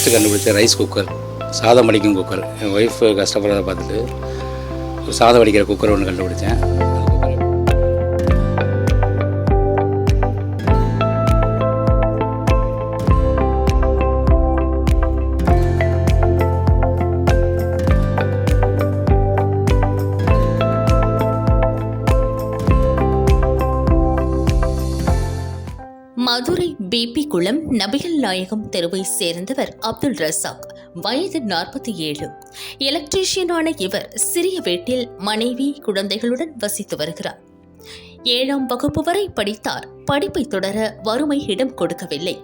First கண்டுபிடிச்ச rice cooker சாதம் வடிக்கும் குக்கர் என் ஒய்ஃப் கஷ்டப்படுறத பார்த்துட்டு ஒரு சாதம் வடிக்கிற குக்கர் ஒன்று கண்டுபிடிச்சேன். மதுரை குளம் நபிகள் நாயகம் தெருவை சேர்ந்தவர் அப்துல் ரசாக் வயது நாற்பத்தி ஏழு. எலக்ட்ரீஷியனான இவர் சிறிய வீட்டில் மனைவி குழந்தைகளுடன் வசித்து வருகிறார். ஏழாம் வகுப்பு வரை படித்தார். படிப்பை தொடர வறுமை இடம் கொடுக்கவில்லை.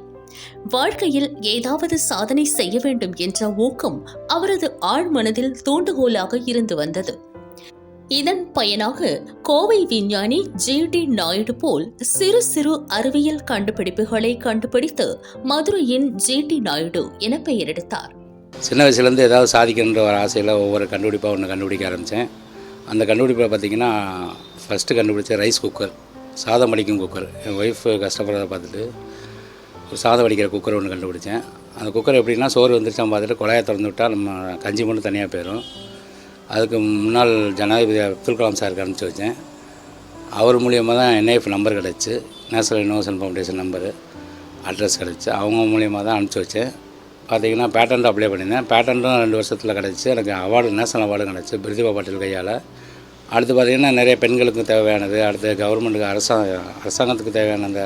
வாழ்க்கையில் ஏதாவது சாதனை செய்ய வேண்டும் என்ற ஊக்கம் அவரது ஆழ்மனதில் தூண்டுகோலாக இருந்து வந்தது. இதன் பயனாக கோவை விஞ்ஞானி ஜி டி நாயுடு போல் சிறு சிறு அறிவியல் கண்டுபிடிப்புகளை கண்டுபிடித்து மதுரையின் ஜி டி நாயுடு என பெயரெடுத்தார். சின்ன வயசுலேருந்து ஏதாவது சாதிக்கணுன்ற ஒரு ஆசையில் ஒவ்வொரு கண்டுபிடிப்பாக ஒன்று கண்டுபிடிக்க ஆரம்பித்தேன். அந்த கண்டுபிடிப்பில் பார்த்தீங்கன்னா ஃபஸ்ட்டு கண்டுபிடிச்ச ரைஸ் குக்கர் சாதம் வடிக்கும் குக்கர் என் ஒய்ஃப் கஷ்டப்படுறத பார்த்துட்டு ஒரு சாதம் வடிக்கிற குக்கர் ஒன்று கண்டுபிடிச்சேன் அந்த குக்கர் எப்படின்னா சோறு வந்துருச்சான் பார்த்துட்டு குழாயை திறந்து விட்டால் நம்ம கஞ்சி மட்டும் தனியாக போயிடும். அதுக்கு முன்னாள் ஜனாதிபதி அப்துல் கலாம் சாருக்கு அனுப்பிச்சி வச்சேன். அவர் மூலியமாக தான் என்ஐஎஃப் நம்பர் கிடச்சி. National innovation foundation number address கிடச்சி. அவங்க மூலியமாக தான் அனுப்பிச்சி வச்சேன். பார்த்தீங்கன்னா பேட்டன்ட் அப்ளை பண்ணியிருந்தேன். பேட்டன்ட்டும் ரெண்டு வருஷத்தில் கிடச்சி. எனக்கு அவார்டு நேஷனல் அவார்டு கிடச்சி பிரதிபா பாட்டில் கையால். அடுத்து பார்த்திங்கன்னா நிறைய பெண்களுக்கு தேவையானது. அடுத்து கவர்மெண்ட்டுக்கு அரசாங்க அரசாங்கத்துக்கு தேவையான அந்த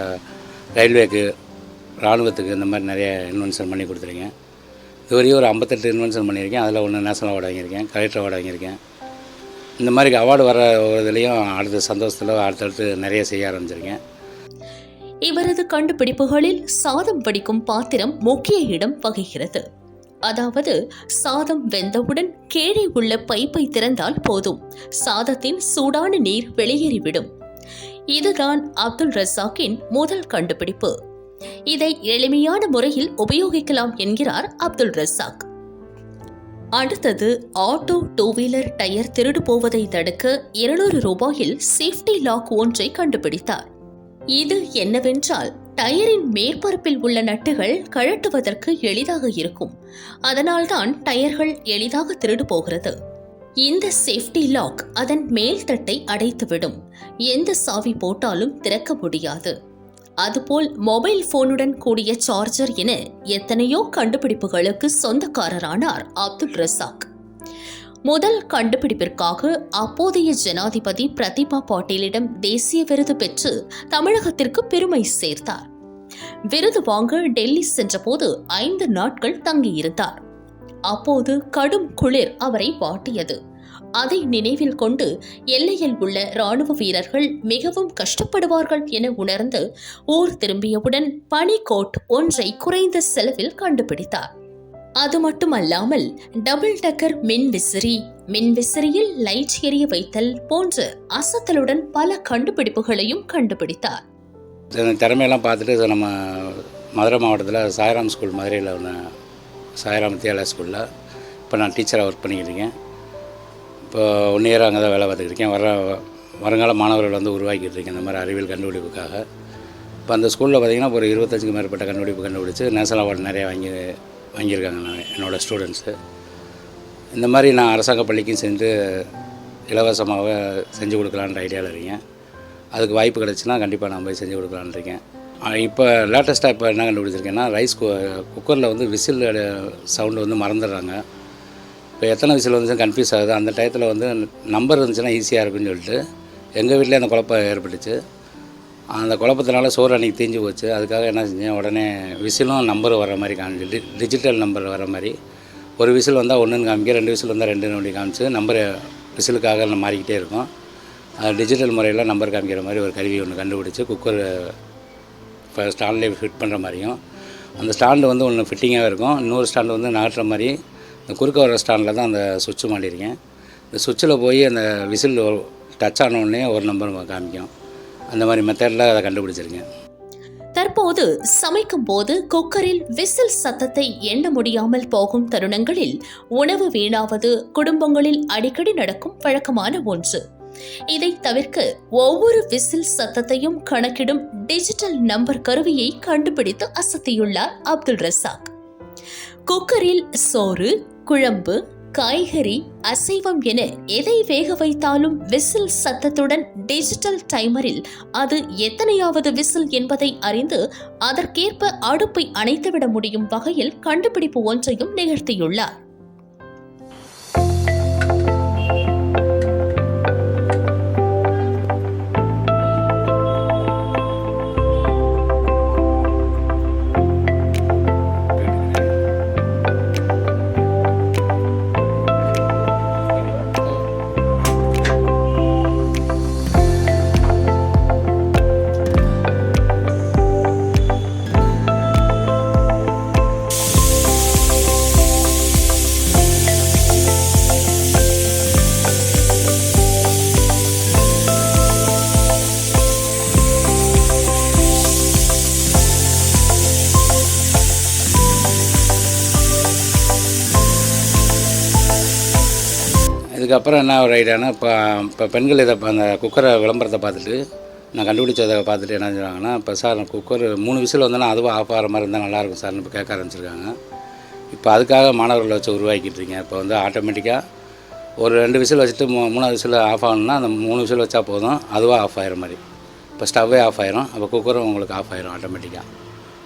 ரயில்வேக்கு இராணுவத்துக்கு இந்த மாதிரி நிறைய இன்வென்ஷன் பண்ணி கொடுத்துருங்க இதுவரையும் ஒரு ஐம்பத்தெட்டு இன்வென்ஷன் பண்ணியிருக்கேன். அதில் ஒன்று நேஷனல் அவார்டு வாங்கியிருக்கேன் கலெக்டர் அவார்டு வாங்கியிருக்கேன். இந்த மாதிரி அவார்டு வர இதுலேயும் அடுத்த சந்தோஷத்தில் அடுத்தடுத்து நிறைய செய்ய ஆரம்பிச்சிருக்கேன். இவரது கண்டுபிடிப்புகளில் சாதம் வடிக்கும் பாத்திரம் முக்கிய இடம் வகிக்கிறது. அதாவது சாதம் வெந்தவுடன் கீழே உள்ள பைப்பை திறந்தால் போதும். சாதத்தின் சூடான நீர் வெளியேறிவிடும். இதுதான் அப்துல் ரசாக்கின் முதல் கண்டுபிடிப்பு. இதை எளிமையான முறையில் உபயோகிக்கலாம் என்கிறார் அப்துல் ரசாக். அடுத்தது ஆட்டோ டூ வீலர் டயர் திருடு போவதை தடுக்க இருநூறு ரூபாயில் சேஃப்டி லாக் ஒன்றை கண்டுபிடித்தார். இது என்னவென்றால் டயரின் மேற்பரப்பில் உள்ள நட்டுகள் கழட்டுவதற்கு எளிதாக இருக்கும். அதனால்தான் டயர்கள் எளிதாக திருடு போகிறது. இந்த சேஃப்டி லாக் அதன் மேல் தட்டை அடைத்துவிடும். எந்த சாவி போட்டாலும் திறக்க முடியாது. அதுபோல் மொபைல் போனுடன் கூடிய சார்ஜர் என எத்தனையோ கண்டுபிடிப்புகளுக்கு சொந்தக்காரரானார் அப்துல் ரசாக். முதல் கண்டுபிடிப்பிற்காக அப்போதைய ஜனாதிபதி பிரதிபா பாட்டீலிடம் தேசிய விருது பெற்று தமிழகத்திற்கு பெருமை சேர்த்தார். விருது வாங்க டெல்லி சென்றபோது ஐந்து நாட்கள் தங்கியிருந்தார். அப்போது கடும் குளிர் அவரை வாட்டியது. அதை நினைவில் கொண்டு எல்லையில் உள்ள ராணுவ வீரர்கள் மிகவும் கஷ்டப்படுவார்கள் என உணர்ந்து ஊர் திரும்பியவுடன் பனிகோட் ஒன்றை குறைந்த செலவில் கண்டுபிடித்தார். அது மட்டுமல்லாமல் டபுள் டக்கர் மின் விசிறி மின் விசிறியில் லைட் எரிய வைத்தல் போன்ற அசத்தலுடன் பல கண்டுபிடிப்புகளையும் கண்டுபிடித்தார். திறமையெல்லாம் பார்த்துட்டு நம்ம மதுரை மாவட்டத்தில் சாய்ராம் ஸ்கூல் மதுரையில் ஒன்று சாய்ராம் வித்யாலயா ஸ்கூலில். இப்போ நான் டீச்சராக ஒர்க் பண்ணிக்கிட்டு இருக்கேன். இப்போ ஒன் இயர் அங்கே தான் வேலை பார்த்துக்கிட்டு இருக்கேன். வர வருங்கால மாணவர்கள் வந்து உருவாக்கிட்டு இருக்கேன் இந்த மாதிரி அறிவியல் கண்டுபிடிப்புக்காக. இப்போ அந்த ஸ்கூலில் பார்த்திங்கன்னா ஒரு இருபத்தஞ்சுக்கு மேற்பட்ட கண்டுபிடிப்பு கண்டுபிடிச்சி நேஷனல் அவார்டு நிறைய வாங்கி வாங்கியிருக்காங்க நான் என்னோடய ஸ்டூடெண்ட்ஸு. இந்த மாதிரி நான் அரசாங்க பள்ளிக்கும் சென்று இலவசமாக செஞ்சு கொடுக்கலான்ற ஐடியாவில் இருக்கேன். அதுக்கு வாய்ப்பு கிடச்சுன்னா கண்டிப்பாக நான் போய் செஞ்சு கொடுக்கலான்னு இருக்கேன். இப்போ லேட்டஸ்ட்டாக இப்போ என்ன கண்டுபிடிச்சிருக்கேன்னா ரைஸ் குக்கரில் வந்து விசில் சவுண்டு வந்து மறந்துடுறாங்க. இப்போ எத்தனை விசில் வந்துச்சு கன்ஃபியூஸ் ஆகுது. அந்த டயத்தில் வந்து நம்பர் இருந்துச்சுன்னா ஈஸியாக இருக்குன்னு சொல்லிட்டு எங்கள் வீட்டிலே அந்த குழப்பம் ஏற்பட்டுச்சு. அந்த குழப்பத்தினால சோறு அன்றைக்கி தீஞ்சு போச்சு. அதுக்காக என்ன செஞ்சேன்? உடனே விசிலும் நம்பர் வர மாதிரி காமிச்சு டி டிஜிட்டல் நம்பர் வர மாதிரி. ஒரு விசில் வந்தால் ஒன்றுன்னு காமிக்க ரெண்டு விசில் வந்தால் ரெண்டுன்னு அப்படி காமிச்சு நம்பர் விசிலுக்காக மாறிக்கிட்டே இருக்கும். அது டிஜிட்டல் முறையில் நம்பர் காமிக்கிற மாதிரி ஒரு கருவி ஒன்று கண்டுபிடிச்சி குக்கர் இப்போ ஸ்டாண்ட்லேயே ஃபிட் பண்ணுற மாதிரியும். அந்த ஸ்டாண்டு வந்து ஒன்று ஃபிட்டிங்காக இருக்கும். இன்னொரு ஸ்டாண்டு வந்து நாட்டுற மாதிரி இந்த குறுக்க வர ஸ்டாண்டில் தான் அந்த சுவிட்சு மாட்டியிருக்கேன். இந்த சுவிட்சில் போய் அந்த விசில் டச் ஆனவுடனே உடனே ஒரு நம்பர் காமிக்கும். அந்த மாதிரி மெத்தடில் அதை கண்டுபிடிச்சிருக்கேன். தற்போது சமைக்கும் போது குக்கரில் விசில் சத்தத்தை எண்ண முடியாமல் போகும் தருணங்களில் உணவு வீணாவது குடும்பங்களில் அடிக்கடி நடக்கும் வழக்கமான ஒன்று. இதை தவிர்க்க ஒவ்வொரு விசில் சத்தத்தையும் கணக்கிடும் டிஜிட்டல் நம்பர் கருவியை கண்டுபிடித்து அசத்தியுள்ளார் அப்துல் ரசாக். குக்கரில் சோறு குழம்பு காய்கறி அசைவம் என எதை வேக வைத்தாலும் விசில் சத்தத்துடன் டிஜிட்டல் டைமரில் அது எத்தனையாவது விசில் என்பதை அறிந்து அதற்கேற்ப அடுப்பை அணைத்துவிட முடியும் வகையில் கண்டுபிடிப்பு ஒன்றையும் நிகழ்த்தியுள்ளார். அதுக்கப்புறம் என்ன ஒரு ஐடியானா இப்போ இப்போ பெண்கள் இதை அந்த குக்கரை விளம்பரத்தை பார்த்துட்டு நான் கண்டுபிடிச்சதை பார்த்துட்டு என்ன சொல்கிறாங்கன்னா இப்போ சார் குக்கர் மூணு விசில் வந்தோன்னா அதுவும் ஆஃப் ஆகிற மாதிரி இருந்தால் நல்லாயிருக்கும் சார்னு இப்போ கேட்க ஆரம்பிச்சிருக்காங்க. இப்போ அதுக்காக மாணவர்களை வச்சு உருவாக்கிட்டு இருக்கீங்க. இப்போ வந்து ஆட்டோமேட்டிக்காக ஒரு ரெண்டு விசில் வச்சுட்டு மூ மூணாவது விசில் ஆஃப் ஆகணும்னா அந்த மூணு விசில் வச்சா போதும். அதுவாக ஆஃப் ஆகிற மாதிரி. இப்போ ஸ்டவ்வே ஆஃப் ஆயிரும். அப்போ குக்கரும் உங்களுக்கு ஆஃப் ஆயிரும் ஆட்டோமேட்டிக்காக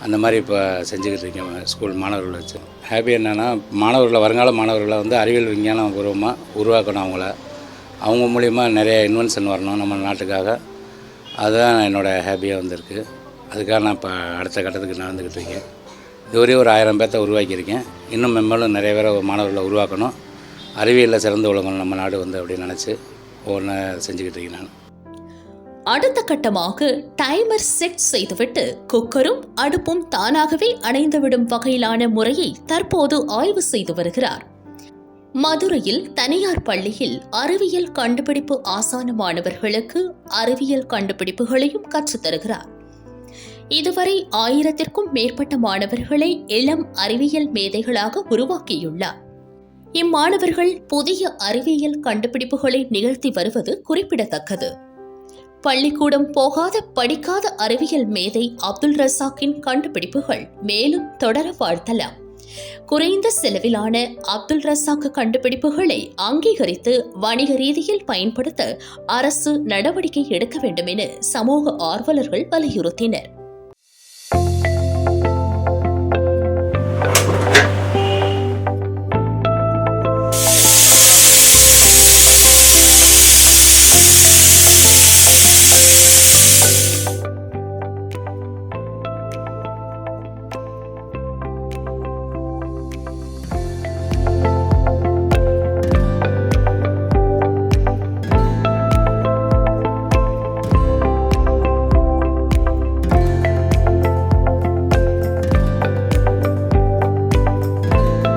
அந்த மாதிரி இப்போ செஞ்சுக்கிட்டு இருக்கேன் ஸ்கூல் மாணவர்கள் வச்சு. ஹாப்பி என்னென்னா மாணவர்களை வருங்கால மாணவர்களை வந்து அறிவியல் விஞ்ஞான பூர்வமாக உருவாக்கணும் அவங்கள. அவங்க மூலிமா நிறைய இன்வென்ஷன் வரணும் நம்ம நாட்டுக்காக. அதுதான் என்னோடய ஹாப்பியாக வந்திருக்கு. அதுக்காக நான் இப்போ அடுத்த கட்டத்துக்கு நடந்துக்கிட்டு இருக்கேன். இதுவரையும் ஒரு ஆயிரம் பேர்த்த உருவாக்கியிருக்கேன். இன்னும் மெம்மலும் நிறைய பேரை மாணவர்களை உருவாக்கணும். அறிவியலில் சிறந்து விளங்கணும் நம்ம நாடு வந்து அப்படின்னு நினச்சி ஒன்று செஞ்சுக்கிட்டு இருக்கேன் நான். அடுத்த கட்டமாக டைமர் செட் செய்துவிட்டு குக்கரும் அடுப்பும் தானாகவே அணைந்துவிடும் வகையிலான முறையை தற்போது ஆய்வு செய்து வருகிறார். மதுரையில் தனியார் பள்ளியில் அறிவியல் கண்டுபிடிப்பு ஆசான மாணவர்களுக்கு அறிவியல் கண்டுபிடிப்புகளையும் கற்றுத் தருகிறார். இதுவரை ஆயிரத்திற்கும் மேற்பட்ட மாணவர்களை இளம் அறிவியல் மேதைகளாக உருவாக்கியுள்ளார். இம்மாணவர்கள் புதிய அறிவியல் கண்டுபிடிப்புகளை நிகழ்த்தி வருவது குறிப்பிடத்தக்கது. பள்ளிக்கூடம் போகாத படிக்காத அறிவியல் மேதை அப்துல் ரசாக்கின் கண்டுபிடிப்புகள் மேலும் தொடர வாழ்த்தலாம். குறைந்த செலவிலான அப்துல் ரசாக் கண்டுபிடிப்புகளை அங்கீகரித்து வணிக ரீதியில் பயன்படுத்த அரசு நடவடிக்கை எடுக்க வேண்டும் என சமூக ஆர்வலர்கள் வலியுறுத்தினர்.